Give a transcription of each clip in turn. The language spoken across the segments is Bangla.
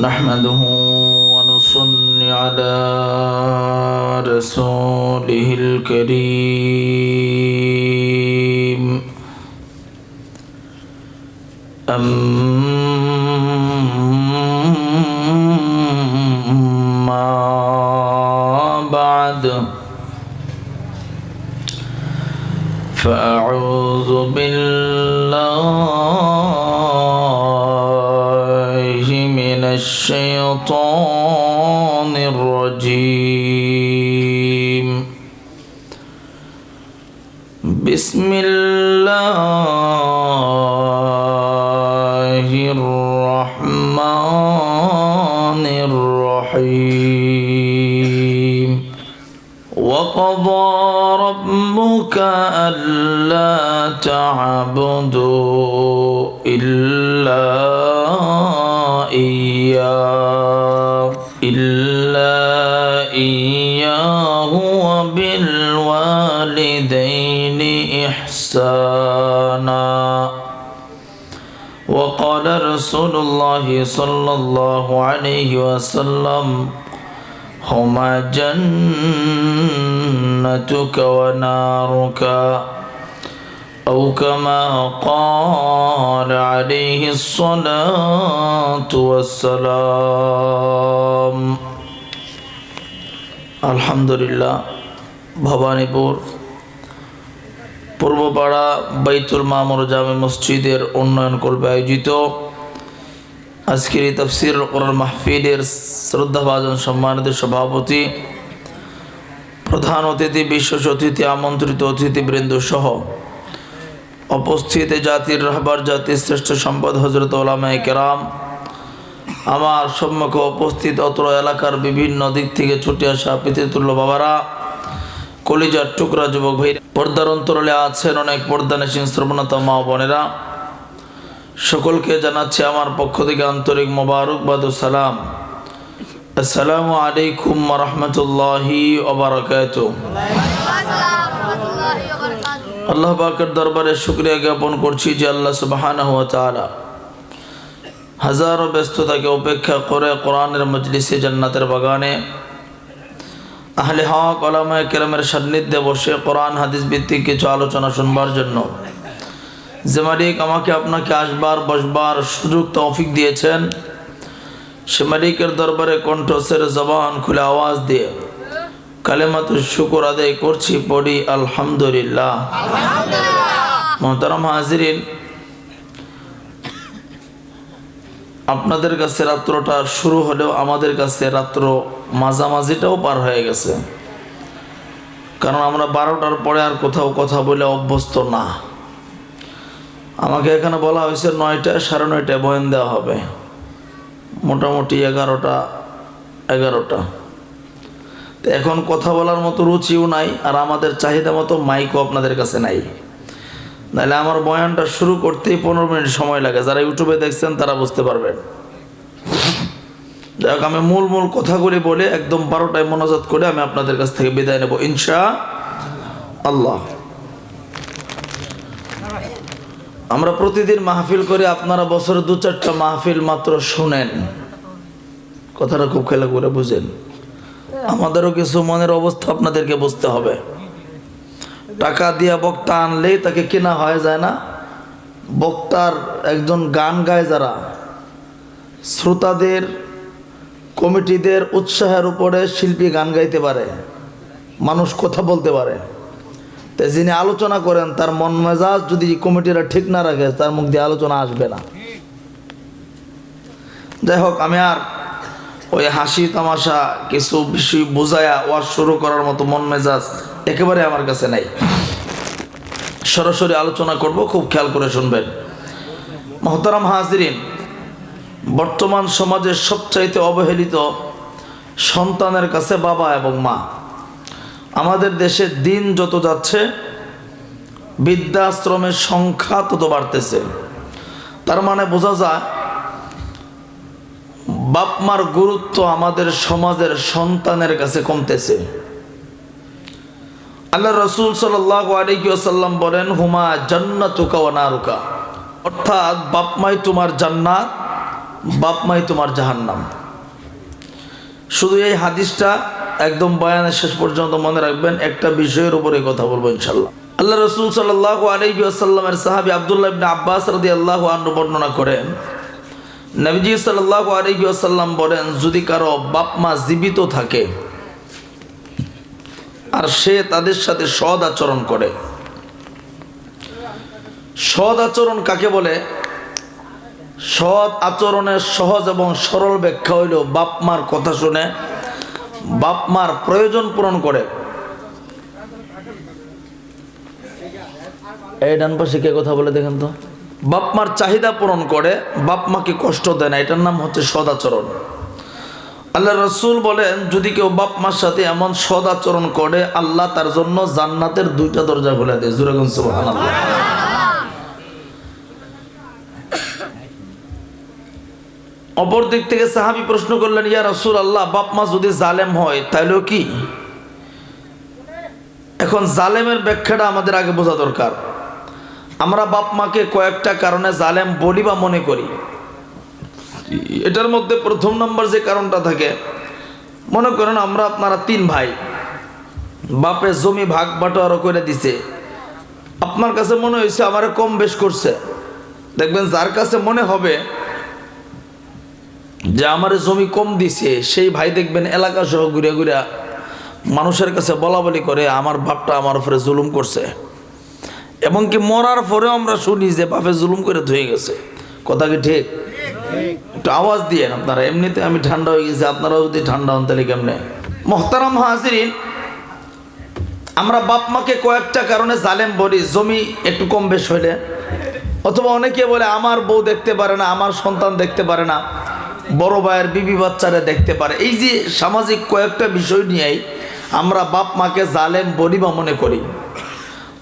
نحمده ونصلي على رسوله الكريم. أما بعد فأعوذ بالله الشيطان الرجيم. بسم الله الرحمن الرحيم. وقضى ربك ألا تعبدوا إلا وبالوالدين إحسانا وقال رسول الله صلى الله عليه وسلم هما جنتك ونارك أو كما قال عليه الصلاة والسلام الحمد لله ভবানীপুর পূর্বপাড়া বাইতুল মামুর জামে মসজিদের উন্নয়ন কল্পে আয়োজিত। আজকের এই তফসির কোরআন মাহফিলের শ্রদ্ধাভাজন সম্মানিত সভাপতি, প্রধান অতিথি, বিশেষ অতিথি, আমন্ত্রিত অতিথিবৃন্দ সহ উপস্থিত জাতির রাহবার জাতির শ্রেষ্ঠ সম্পদ হজরত ওলামায় কেরাম, আমার সম্মুখে উপস্থিত অত্র এলাকার বিভিন্ন দিক থেকে ছুটে আসা পিতৃতুল্য বাবারা কলিজার টুকরা যুবক ভাই পর্দার অন্তরালে আছেন অনেক পর্দানেশীন শ্রবণতা মা বোনেরা। সকলকে জানাচ্ছি আমার পক্ষ থেকে আন্তরিক মোবারকবাদ ও সালাম। আসসালামু আলাইকুম রহমতুল্লাহি ওবরাকাত আল্লাহ পাকের দরবারে শুক্রিয়া জ্ঞাপন করছি যে আল্লাহ সুবহানাহু ওয়া তাআলা হাজারো ব্যস্ততাকে উপেক্ষা করে কোরআনের মজলিসে জান্নাতের বাগানে আহলে হক ওলামায়ে কেরামের সান্নিধ্যে বসে কোরআন হাদিস ভিত্তিক কিছু আলোচনা শুনবার জন্য। যে মালিক আমাকে আপনাকে আসবার বসবার সুযোগ তৌফিক দিয়েছেন সে মালিকের দরবারে কণ্ঠস্বর জবান খুলে আওয়াজ দিয়ে কালেমাত শুকুর আদায় করছি পড়ি আলহামদুলিল্লাহ। মোহতারাম হাজিরিন আপনাদের কাছে রাত্রটা শুরু হলেও আমাদের কাছে রাত্র মাঝামাঝিটাও পার হয়ে গেছে। কারণ আমরা বারোটার পরে আর কোথাও কথা বলে অভ্যস্ত না। আমাকে এখানে বলা হয়েছে নয়টা সাড়ে নয়টায় বয়ান দেওয়া হবে। মোটামুটি এগারোটা এগারোটা। তো এখন কথা বলার মতো রুচিও নাই আর আমাদের চাহিদা মতো মাইকও আপনাদের কাছে নাই। নাহলে আমার বয়ানটা শুরু করতেই পনেরো মিনিট সময় লাগে। যারা ইউটিউবে দেখছেন, তারা বুঝতে পারবেন যাই আমি মূল মূল কথাগুলি বলে একদম বারোটায় মনোজাত করে আমি আপনাদের কাছ থেকে বিদায় নেব ইনশা আল্লাহ আমরা প্রতিদিন মাহফিল করে, আপনারা বছরে দু চারটা মাহফিল মাত্র শুনেন। কথাটা খুব খেলা করে বুঝেন। আমাদেরও কিছু মনের অবস্থা আপনাদেরকে বুঝতে হবে। টাকা দিয়া বক্তা আনলেই তাকে কেনা হয়ে, যায় না? বক্তার একজন গান গায় যারা, শ্রোতাদের, কমিটিদের উৎসাহের উপরে শিল্পী গান গাইতে পারে, মানুষ কথা বলতে পারে। তো যিনি আলোচনা করেন, তার মন মেজাজ যদি কমিটিরা ঠিক না রাখে, তার মুখ দিয়ে আলোচনা আসবে না। যাই হোক, আমি আর ওই হাসি তামাশা কিছু বিষয় বোঝায়া ওয়াজ শুরু করার মতো মন মেজাজ একেবারে আমার কাছে নাই। সরাসরি আলোচনা করব, খুব খেয়াল করে শুনবেন। মহতারাম হাজরিন, বর্তমান সমাজের সবচাইতে অবহেলিত সন্তানের কাছে বাবা এবং মা। আমাদের দেশে দিন যত যাচ্ছে, বৃদ্ধাশ্রমের সংখ্যা তত বাড়তেছে। তার মানে বোঝা যায়, বাপমার গুরুত্ব আমাদের সমাজের সন্তানের কাছে কমতেছে। আল্লাহ রসুল সাল্লাম বলেন, হুমা জান্নাতুকা ও নারুকা। অর্থাৎ বাপমাই তোমার জান্নাত বাপমাই তোমার জাহান্নাম। শুধু এই হাদিসটা একদম বয়ানের শেষ পর্যন্ত মনে রাখবেন, একটা বিষয়ের উপরে কথা বলব ইনশাল্লাহ আল্লাহ রসুল সাল্লাহ সাহাবি আবদুল্লাহ ইবনে আব্বাস রদি আল্লাহ আন্নু বর্ণনা করেন, নবীজি সাল্লাহ আলহি আসাল্লাম বলেন, যদি কারও বাপমা জীবিত থাকে আর সে তাদের সাথে সৎ আচরণ করে। সৎ আচরণ কাকে বলে? সৎ আচরণের সহজ এবং সরল ব্যাখ্যা হইল বাপ মার কথা শুনে বাপ মার প্রয়োজন পূরণ করে। এই ডান পাশে কে কথা বলে দেখেন তো? বাপ মার চাহিদা পূরণ করে, বাপ মাকে কষ্ট দেয় না, এটার নাম হচ্ছে সদাচরণ আল্লাহ রসুল বলেন, যদি কেউ বাপ মার সাথে এমন সদাচরণ করে, আল্লাহ তার জন্য জান্নাতের দুইটা দরজা খুলে দেয়। সুবহানাল্লাহ। অপর দিক থেকে সাহাবি প্রশ্ন করলেন, ইয়া রসুল আল্লাহ বাপ মা যদি জালেম হয়, তাইলেও কি? এখন জালেমের ব্যাখ্যাটা আমাদের আগে বোঝা দরকার। আমরা বাপ মাকে কয়েকটা কারণে জালেম বলি বা মনে করি। এটার মধ্যে প্রথম নম্বর যে কারণটা থাকে, মনে করেন আমরা আপনারা তিন ভাই, বাপের জমি ভাগ বাটোয়ারা করে দিছে। আপনার কাছে মনে হয়েছে আমারে কম বেশ করছে। দেখবেন যার কাছে মনে হবে যে আমার জমি কম দিছে, সেই ভাই দেখবেন এলাকা সহ ঘুরে ঘুরে মানুষের কাছে বলা বলি করে, আমার বাপটা আমার উপরে জুলুম করছে। এবং কি মরার পরেও আমরা শুনি যে বাপে জুলুম করে ধুয়ে গেছে। কথা কি ঠিক? একটু আওয়াজ দিয়েন আপনারা। এমনিতে আমি ঠান্ডা হয়ে গেছি, আপনারাও যদি ঠান্ডা হন তাহলে কেমনে? মোহতারাম হাজিরিন, আমরা বাপ মাকে কয়েকটা কারণে জালেম বলি, জমি একটু কম বেশ হইলে। অথবা অনেকে বলে, আমার বউ দেখতে পারে না, আমার সন্তান দেখতে পারে না, বড় ভাইয়ের বিবি বাচ্চারা দেখতে পারে। এই যে সামাজিক কয়েকটা বিষয় নিয়েই আমরা বাপ মাকে জালেম বলি বা মনে করি।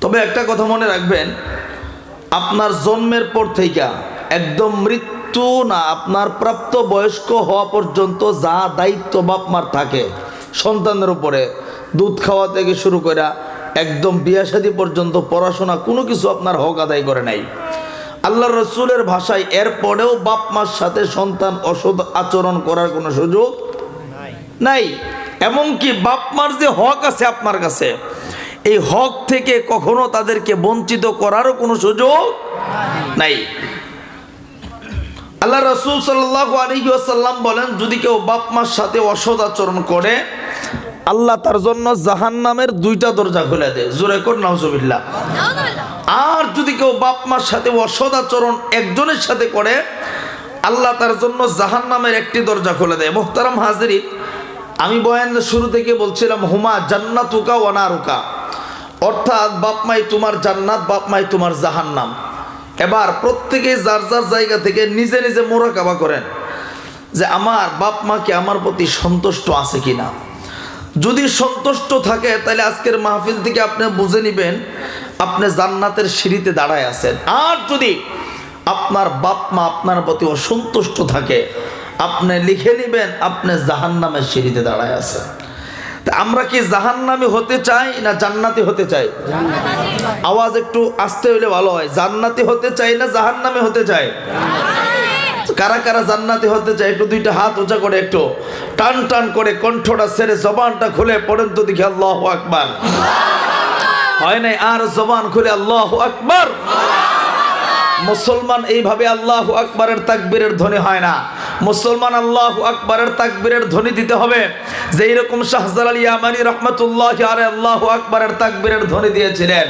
তবে একটা কথা মনে রাখবেন, আপনার জন্মের পর থেকে একদম মৃত্যু না, আপনার প্রাপ্ত বয়স্ক হওয়া পর্যন্ত যা দায়িত্ব বাপ মার থাকে সন্তানের উপরে, দুধ খাওয়া থেকে শুরু করে একদম বিয়া শাদী পর্যন্ত পড়াশোনা কোনো কিছু আপনার হক আদায় করে নাই। আল্লাহ রসুলের ভাষায় এরপরেও বাপ মার সাথে সন্তান অসৎ আচরণ করার কোনো সুযোগ নাই। এমনকি বাপ মার যে হক আছে আপনার কাছে, এই হক থেকে কখনো তাদেরকে বঞ্চিত করারও কোনো সুযোগ নাই। আল্লাহ রসুল সাল্লাম বলেন, যদি কেউ বাপ মার সাথে অসৎ আচরণ করে, আল্লাহ তার জন্য জাহান নামের দুইটা দরজা খুলে দেয়। জোরে কর নাউজুবিল্লাহ। আর যদি কেউ বাপ মার সাথে অসৎ আচরণ একজনের সাথে করে, আল্লাহ তার জন্য জাহান নামের একটি দরজা খুলে দেয়। মোহতারাম হাজিরি আমি বয়ানের শুরু থেকে বলছিলাম, হুমা জান্নাতুকা ওয়ানারুকা অর্থাৎ, বাপমাই তোমার জান্নাত, বাপমাই তোমার জাহান্নাম। এবার প্রত্যেকে যার যার জায়গা থেকে নিজে নিজে মোরাকাবা করেন যে আমার বাপ মা কি আমার প্রতি সন্তুষ্ট আছে কিনা? যদি সন্তুষ্ট থাকে, তাহলে আজকের মাহফিল থেকে আপনি বুঝে নেবেন, আপনি জান্নাতের সিঁড়িতে দাঁড়ায় আছেন। আর যদি আপনার বাপ মা আপনার প্রতি অসন্তুষ্ট থাকে, আপনি লিখে নেবেন, আপনি জাহান্নামের সিঁড়িতে দাঁড়ায় আছেন। আমরা কি জাহান্নামি হতে চাই না জান্নাতি হতে চাই? আওয়াজ একটু আসতে হইলে ভালো হয়। জান্নাতি হতে চাই না জাহান্নামি হতে চাই? কারা কারা জান্নাতি হতে চায়? একটু দুইটা হাত উঁচা করে একটু। টান টান করে কণ্ঠটা ছেড়ে জবানটা খুলে পড়েন তো দেখি আল্লাহ আকবার। হয় নাই? আর জবান খুলে আল্লাহ আকবার। মুসলমান এইভাবে আল্লাহ আকবরের তাকবীরের ধ্বনি হয় না। মুসলমান আল্লাহ আকবরের তাকবীরের ধ্বনি দিতে হবে। যে এইরকম শাহজাল আলী আমানি রহমতুল্লাহ আরে আল্লাহ আকবরের তাকবীরের ধ্বনি দিয়েছিলেন,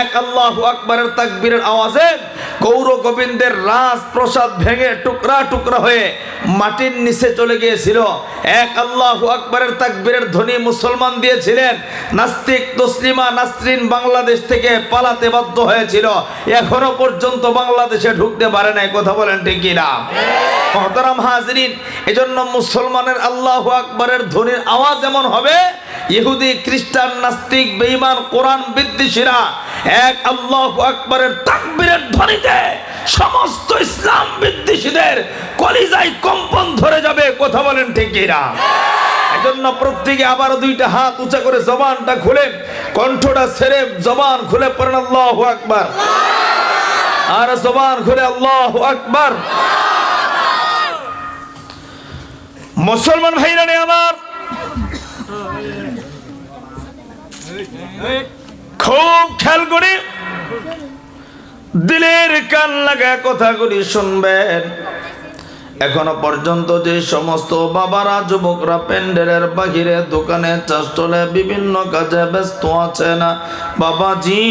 এক আল্লাহ আকবরের তাকবীরের আওয়াজে গৌর গোবিন্দের রাজ প্রসাদ ভেঙে টুকরা টুকরা হয়ে মাটির নিচে চলে গিয়েছিল। এক আল্লাহ আকবরের তাকবীরের ধ্বনি মুসলমান দিয়েছিলেন, নাস্তিক, তসলিমা, নাসরিন বাংলাদেশ থেকে পালাতে বাধ্য হয়েছিল। এখনও পর্যন্ত বাংলাদেশে ঢুকতে পারে নাই, কথা বলেন ঠিক কিনা? হাজরিন। এজন্য মুসলমানের আল্লাহ আকবরের ধ্বনির আওয়াজ এমন হবে, ইহুদি, খ্রিস্টান, নাস্তিক, বেঈমান, কোরআন বিদ্বেষীরা এক আল্লাহ আকবরের তাকবীরের ধ্বনিতে সমস্ত ইসলাম বিদ্বেষীদের কলিজায় কম্পন ধরে যাবে, কথা বলেন ঠিক কিনা? এজন্য প্রত্যেকে আবার দুইটা হাত উঁচা করে জবানটা খুলে, কণ্ঠটা ছেড়ে জবান খুলে পড়েন আল্লাহ আকবার। আর জবান খুলে আল্লাহ আকবার। মুসলমান ভাইরা নে আমার। খুব খেয়াল করে। দিলের কান লাগা কথাগুলি শুনবেন। এখনও পর্যন্ত যে সমস্ত বাবারা, যুবকরা প্যান্ডেলের বাহিরে, দোকানে, চাষটলে, বিভিন্ন কাজে ব্যস্ত আছে না? বাবাজি!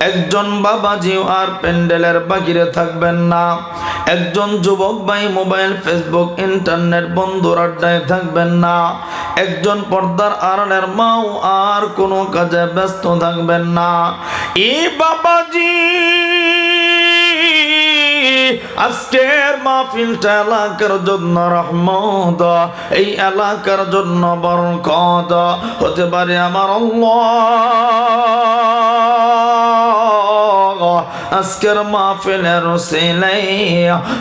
একজন বাবাজিও আর প্যান্ডেলের বাহিরে থাকবেন না। একজন যুবক ভাই মোবাইল, ফেসবুক, ইন্টারনেট বন্ধুর আড্ডায় থাকবেন না। একজন পর্দার আড়ালের মাও আর কোনো কাজে ব্যস্ত থাকবেন না। এ বাবাজি, আজকের মাহফিলটা এলাকার জন্য রহমত, এই এলাকার জন্য বরকত। হতে পারে আমার আল্লাহ। আজকের মাহফিলের সেলাই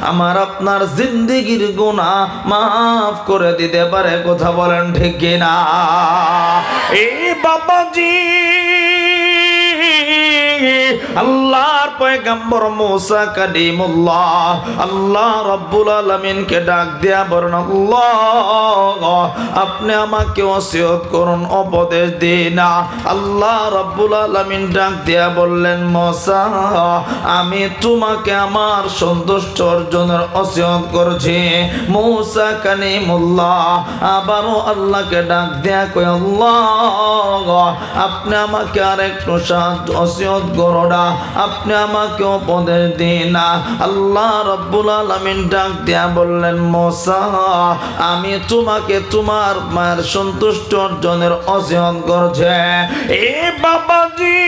আমার আপনার জিন্দিগির গুণা মাফ করে দিতে পারে, কথা বলেন ঠিক কিনা? এই বাবাজি আল্লাহর পয়গম্বর মুসা কালিমুল্লাহ আল্লাহ রাব্বুল আলামিনকে ডাক দেয়া বলেন আল্লাহ, আপনি আমাকে ওসিয়ত করুন, উপদেশ দিন আল্লাহ রাব্বুল আলামিন ডাক দেয়া বললেন, মুসা, আমি তোমাকে আমার সন্তুষ্ট অর্জনের ওসিয়ত করছি। মুসা কালিমুল্লাহ আবারও আল্লাহকে ডাক দেয়া কই আল্লাহ, আপনি আমাকে আর একটু সাহায্য, ওসিয়ত করোনা আপনি আমাকে উপদেশ দিন আল্লাহ রব্বুল আলমিন ডাক দিয়া বললেন, মোসা, আমি তোমাকে তোমার মায়ের সন্তুষ্ট অর্জনের অসিয়ত করছে এ বাবাজি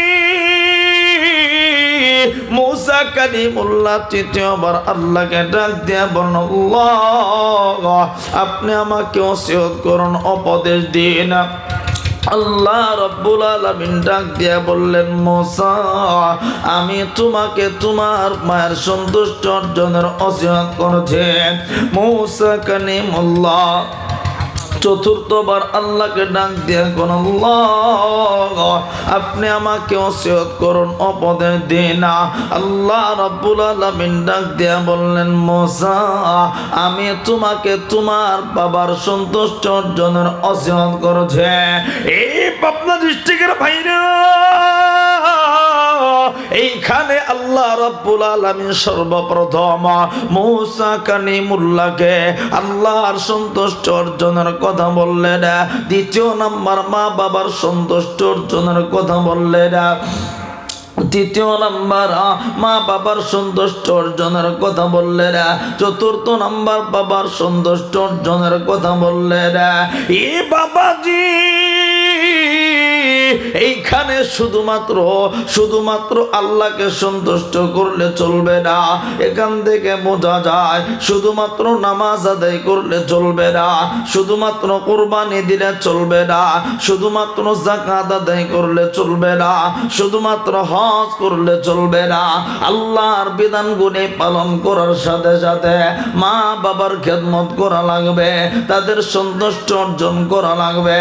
আপনি আমাকে ওসিয়ত করুন, উপদেশ দিন। আল্লাহ রব্বুল আলামিন ডাক দিয়া বললেন, মোসা, আমি তোমাকে তোমার মায়ের সন্তুষ্ট অর্জনের অসিয়ত করেছে। মৌসা কানিমুল্লাহ চতুর্থবার আল্লাহকে ডাক দিয়ে কোন আপনি আমাকে ওসিয়ত করুন, অপদে দিন আল্লাহ রাব্বুল আলামিন ডাক দিয়া বললেন, মোসা, আমি তোমাকে তোমার বাবার সন্তুষ্ট অর্জনের অসিয়ত করেছে। এই পাবনা ডিস্ট্রিক্টের ভাইরা এইখানে আল্লাহ রাব্বুল আলামিন সর্বপ্রথম মূসা কানিমুল্লাহকে আল্লাহর সন্তুষ্ট অর্জনের কথা বললেন। দ্বিতীয় নাম্বার মা বাবার সন্তুষ্ট অর্জনের কথা বললেন। তৃতীয় নাম্বার, মা বাবার সন্তুষ্ট অর্জনের কথা বললেন। চতুর্থ নাম্বার, বাবার সন্তুষ্ট অর্জনের কথা বললেন। এ বাবাজি! এইখানে শুধুমাত্র শুধুমাত্র আল্লাহকে সন্তুষ্ট করলে চলবে না। এখান থেকে বোঝা যায়, শুধুমাত্র নামাজ আদায় করলে চলবে না। শুধুমাত্র কোরবানি দিলে চলবে না। শুধুমাত্র জাকাত আদায় করলে চলবে না। শুধুমাত্র হজ করলে চলবে না। আল্লাহর বিধান বিধানগুলি পালন করার সাথে সাথে মা বাবার খেদমত করা লাগবে, তাদের সন্তুষ্ট অর্জন করা লাগবে।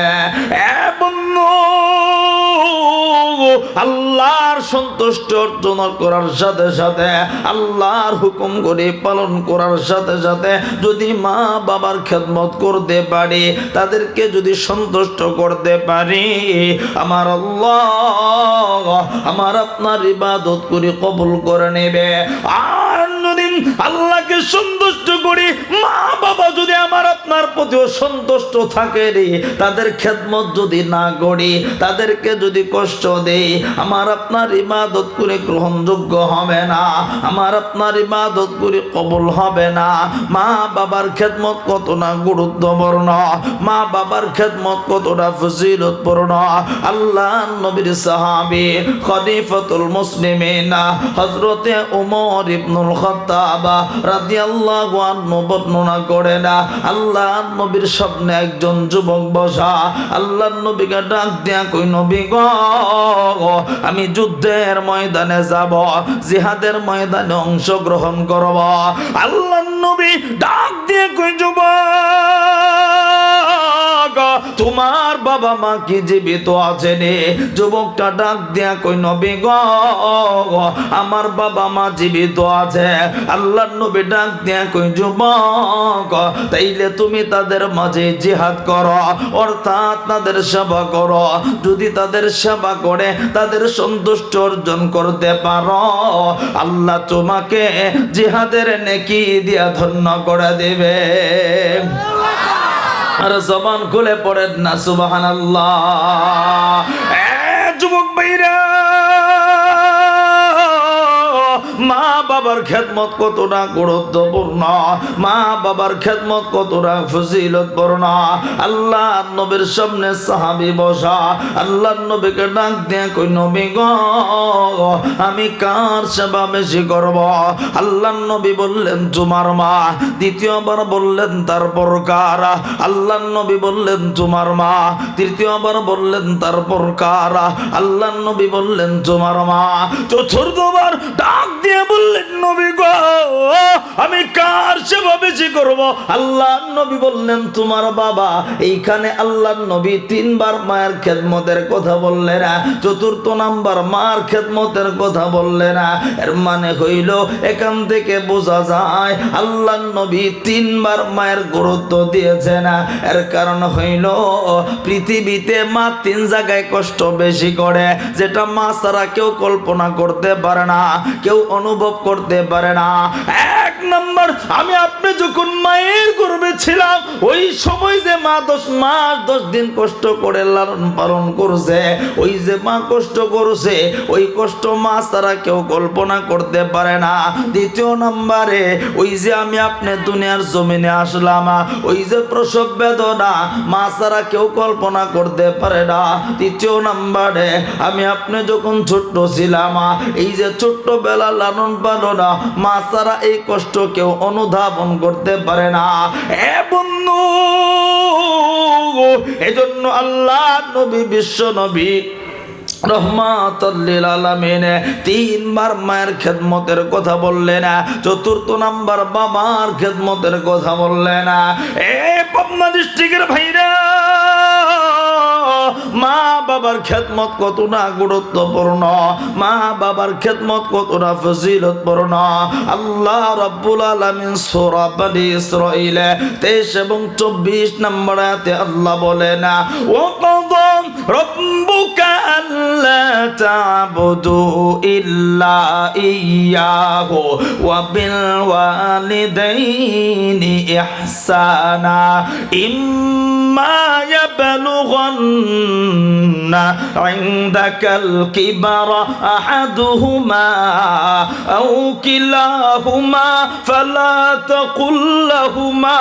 আল্লাহর সন্তুষ্ট অর্জন করার সাথে সাথে, আল্লাহর হুকুম করে পালন করার সাথে সাথে যদি মা বাবার খেদমত করতে পারি, তাদেরকে যদি সন্তুষ্ট করতে পারি, আমার আল্লাহ আমার আপনার ইবাদত করে কবুল করে নেবে। আর আল্লাহকে সন্তুষ্ট করি, মা বাবা যদি আমার আপনার প্রতিও সন্তুষ্ট থাকে রে তাদের খেদমত যদি না করি, তাদেরকে যদি কষ্ট দেই, আমার আপনার ইবাদত করে গ্রহণযোগ্য হবে না, আমার আপনার ইবাদত করে কবুল হবে না। মা বাবার খেদমত কত না গুরুত্বপূর্ণ, মা বাবার খেদমত কতটা ফজিলতপূর্ণ। আল্লাহ নবীর সাহাবী খলিফাতুল মুসলিমিনা, হযরতে ওমর ইবনুল খাত্তাব রাদিয়াল্লাহু আনহু বর্ণনা করে না, আল্লাহ নবীর স্বপ্নে একজন যুবক বসা, আল্লাহ নবীকে ডাক দিয়া কই নবী গো, আমি যুদ্ধের ময়দানে যাব, জিহাদের ময়দানে অংশগ্রহণ করব। আল্লাহ নবী ডাক দিয়ে কই যুবক তোমার বাবা মা কি জীবিত আছে রে যুবকটা ডাক আমার বাবা মা জীবিত আছে। নবী ডাক কই যুবক, তাইলে তুমি তাদের মাঝে জিহাদ করো, অর্থাৎ তাদের সেবা করো। যদি তাদের সেবা করে, তাদের সন্তুষ্ট অর্জন করতে পারো। আল্লাহ তোমাকে জিহাদের নেকি দিয়া ধন্য করে দেবে। আর জবান খুলে পড়েন না সুবাহান যুবক ভাইরা! বাবার খেদমত কতটা গুরুত্বপূর্ণ? মা বাবার খেদমত কতটা ফজিলতপূর্ণ? আল্লাহ নবীর সামনে সাহাবি বসা আল্লাহ নবীকে ডাক দিয়ে কই নবী গ, আমি কার সেবা বেশি করব? আল্লাহ নবী বললেন, তোমার মা। দ্বিতীয়বার বললেন তারপর কার আল্লাহ নবী বললেন, তোমার মা। তৃতীয়বার বললেন তারপর কার আল্লাহ নবী বললেন, তোমার মা। চতুর্থবার ডাক দিয়ে বললেন নবী গো, আমি কার সেবা বেশি করব? আল্লাহ নবী বললেন, তোমার বাবা এইখানে আল্লাহ নবী তিনবার মায়ের খেদমতের কথা বললেন চতুর্থ নাম্বার মার খেদমতের কথা বললেন এর মানে হইল, এখান থেকে বোঝা যায় আল্লাহ নবী তিনবার মায়ের গুরুত্ব দিয়েছেন এর কারণ হইল, পৃথিবীতে মা তিন জায়গায় কষ্ট বেশি করে, যেটা মা ছাড়া কেউ কল্পনা করতে পারে না। কেউ অনুভব করতে পারে না। নম্বর, আমি আপনি যখন মায়ের গর্বে ছিলাম, ওই সময় যে মা দশ মাস দশ দিন কষ্ট করে লালন পালন করছে, ওই যে মা কষ্ট করছে, ওই কষ্ট মা ছাড়া কেউ কল্পনা করতে পারে না। দ্বিতীয় নম্বরে, ওই যে আমি আপনি দুনিয়ার জমিনে আসলাম, ওই যে প্রসব বেদনা মা ছাড়া কেউ কল্পনা করতে পারে না। তৃতীয় নাম্বারে, আমি আপনি যখন ছোট্ট ছিলাম, এই যে ছোট্ট বেলা লালন পালন মা ছাড়া এই কষ্ট কেউ অনুধাবন করতে পারে না। এ বন্ধু, এজন্য আল্লাহ, নবী, বিশ্ব নবী তিনবার মায়ের খেদমতের কথা বললেন, চতুর্থ নাম্বার বাবার খেদমতের কথা বললেন। এ পাবনা ডিস্ট্রিক্টের ভাইরা মা বাবার খেদমত কতটা গুরুত্বপূর্ণ, মা বাবার খেদমত কতটা ফজিলতপূর্ণ। আল্লাহ রাব্বুল আলামিন সূরা বনি ইসরাঈল 23 এবং 24 নম্বর আয়াতে আল্লাহ বলেন ও কদম আল্লা তা'বুদু ইল্লা ইয়াহু ওয়া বিল ওয়ালিদাইনি ইহসানা। ইম্মা يبلغن عندك الكبر أحدهما أو كلاهما فلا تقل لهما